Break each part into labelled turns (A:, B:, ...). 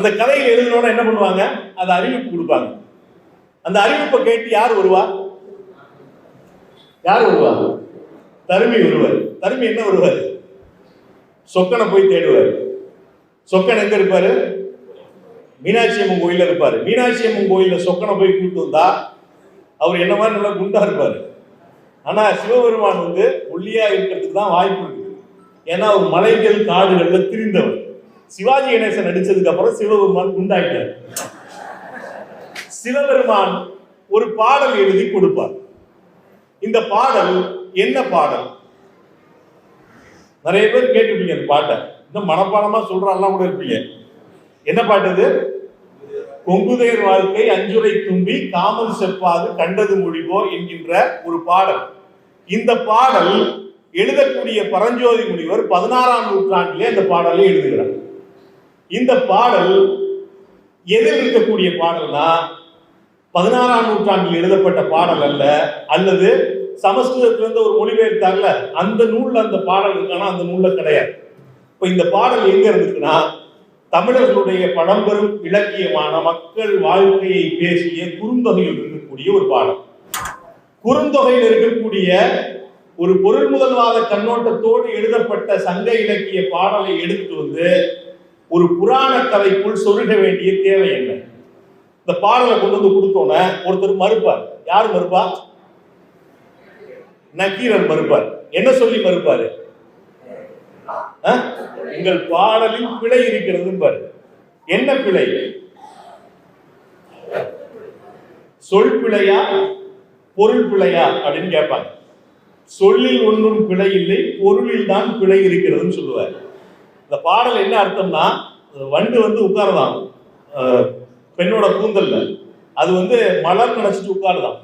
A: அந்த கதையில் எழுதினோட என்ன பண்ணுவாங்க? அந்த அறிவிப்பு கொடுப்பாங்க. அந்த அறிவிப்பை கேட்டு யார் வருவா? யார் வருவா? தருமி வருவார் தருமி என்ன வருவார்? சொக்கனை போய் தேடுவார். சொக்கன் எங்க இருப்பாரு? மீனாட்சி அம்மன் கோயில இருப்பாரு. மீனாட்சி அம்மன் கோயில சொக்கனை போய் கூட்டு வந்தா அவர் என்ன மாதிரி நல்லா குண்டா இருப்பாரு. ஆனா சிவபெருமான் வந்து ஒல்லியா இருக்கிறதுக்கு தான் வாய்ப்பு இருக்கு ஏன்னா அவர் மலைகள் காடுகள்ல திரிந்தவர். சிவாஜி கணேசன் நடிச்சதுக்கு அப்புறம் சிவபெருமான் குண்டாயிட்டார் சிவபெருமான் ஒரு பாடல் எழுதி கொடுப்பார். இந்த பாடல் என்ன பாடல்? நிறைய பேர் கேட்டுப்பீங்க அந்த பாட்டை. இன்னும் மனப்பாடமா சொல்றாலாம் கூட இருப்பீங்க. என்ன பாட்டு இது கொங்குதேர் வாழ்க்கை அஞ்சுரை தும்பி காமல் செப்பாது கண்டது மொழிவோ என்கின்ற ஒரு பாடல். இந்த பாடல் எழுதக்கூடிய பரஞ்சோதி முனிவர் பதினாறாம் நூற்றாண்டிலே அந்த பாடலை எழுதுகிறார். இந்த பாடல் எதில் இருக்கக்கூடிய பாடல்னா பதினாறாம் நூற்றாண்டில் எழுதப்பட்ட பாடல் அல்ல அல்லது சமஸ்கிருதத்திலிருந்து ஒரு மொழிபெயர்த்தாங்கல்ல அந்த நூல்ல அந்த பாடல் இருக்கானா அந்த நூல்ல கிடையாது. இப்ப இந்த பாடல் எங்க இருந்துச்சுன்னா தமிழர்களுடைய பழம்பெரும் இலக்கியமான மக்கள் வாழ்க்கையை பேசிய குறுந்தொகையில் இருக்கக்கூடிய ஒரு பாடல். குறுந்தொகையில் இருக்கக்கூடிய ஒரு பொருள் முதல்வாத கண்ணோட்டத்தோடு எழுதப்பட்ட சங்க இலக்கிய பாடலை எடுத்து வந்து ஒரு புராண கதைக்குள் சொருக வேண்டிய தேவை என்ன? இந்த பாடலை கொண்டு வந்து கொடுத்தோன்னே ஒருத்தர் மறுப்பார். யார் மறுப்பா? நக்கீரர் மறுப்பார். என்ன சொல்லி மறுப்பாரு? உங்கள் பாடலில் பிழை இருக்கிறது பாரு என்ன பிழை? சொல் பிழையா? பொருள் பிழையா? அப்படின்னு கேட்பாங்க. சொல்லில் ஒன்றும் பிழை இல்லை பொருளில் தான் பிழை இருக்கிறதுன்னு சொல்லுவார். இந்த பாடல் என்ன அர்த்தம்னா வண்டு வந்து உட்காருதான். பெண்ணோட கூந்தல்ல. அது வந்து மலர் நினைச்சிட்டு உட்காருதான்.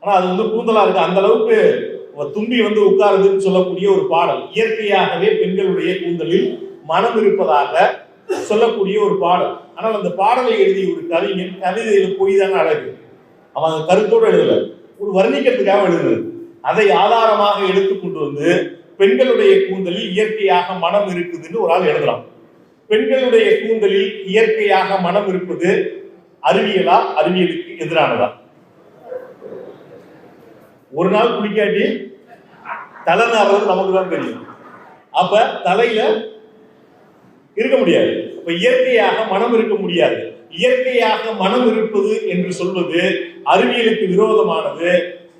A: ஆனா அது வந்து கூந்தலா இருக்கு. அந்த அளவுக்கு தும்பி வந்து உட்காருதுன்னு சொல்லக்கூடிய ஒரு பாடல். இயற்கையாகவே பெண்களுடைய கூந்தலில் மனம் இருப்பதாக சொல்லக்கூடிய ஒரு பாடல். ஆனால் அந்த பாடலை எழுதிய ஒரு கவிஞன் கவிதையில போய் தானே அழகு. அவன் அந்த கருத்தோடு எழுதல. ஒரு வர்ணிக்கிறதுக்காக எழுதுனது. அதை ஆதாரமாக எடுத்துக்கொண்டு வந்து பெண்களுடைய கூந்தலில் இயற்கையாக மனம் இருக்குதுன்னு ஒரு ஆள் எழுதலாம் பெண்களுடைய கூந்தலில் இயற்கையாக மனம் இருப்பது அறிவியலா அறிவியலுக்கு எதிரானதா? ஒரு நாள் குளிக்காட்டி தலை நாடுறது நமக்கு தான் தெரியும். அப்ப தலையில இருக்க முடியாது. அப்ப இயற்கையாக மனம் இருக்க முடியாது. இயற்கையாக மனம் இருப்பது என்று சொல்வது அறிவியலுக்கு விரோதமானது.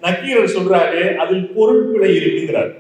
A: நக்கீரர் சொல்றாரு அதில் பொருள் பிழை இருக்குங்கிறார்.